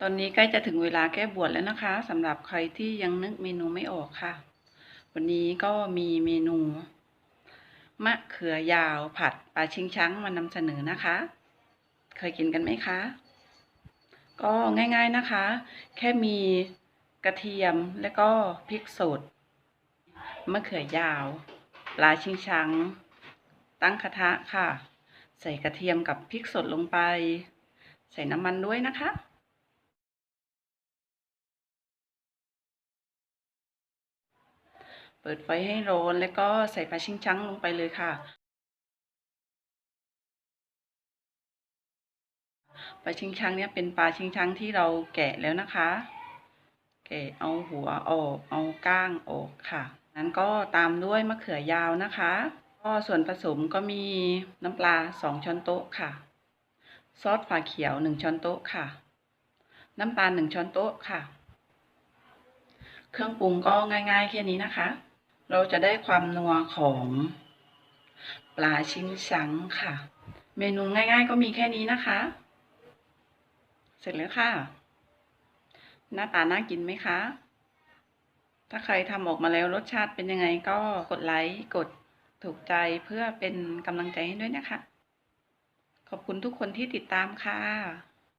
ตอนนี้ใกล้จะถึงเวลาแก้บวชแล้วนะคะสำหรับใครที่ยังนึกเมนูไม่ออกค่ะ วันนี้ก็มีเมนูมะเขือยาวผัดปลาชิงช้างมานำเสนอนะคะ เคยกินกันไหมคะ ก็ง่ายๆนะคะ แค่มีกระเทียมแล้วก็พริกสดมะเขือยาว ปลาชิงช้างตั้งกระทะค่ะ ใส่กระเทียมกับพริกสดลงไป ใส่น้ำมันด้วยนะคะ เปิดไฟให้ร้อนแล้วก็ใส่ปลาชิงช้างลงไปเลยค่ะปลาชิงช้างเนี่ยเป็นปลาชิงช้างที่เราแกะแล้วนะคะ แกะเอาหัวออกเอาก้างออกค่ะ นั้นก็ตามด้วยมะเขือยาวนะคะ ก็ส่วนผสมก็มีน้ำปลาสองช้อนโต๊ะค่ะ ซอสฝาเขียวหนึ่งช้อนโต๊ะค่ะ น้ำตาลหนึ่งช้อนโต๊ะค่ะ เครื่องปรุงก็ง่ายๆแค่นี้นะคะ เราจะได้ความนัวของปลาชิ้นชังค่ะ เมนูง่ายๆก็มีแค่นี้นะคะ เสร็จแล้วค่ะ หน้าตาน่ากินไหมคะ ถ้าใครทำออกมาแล้วรสชาติเป็นยังไงก็กดไลค์กดถูกใจเพื่อเป็นกำลังใจให้ด้วยนะคะ ขอบคุณทุกคนที่ติดตามค่ะ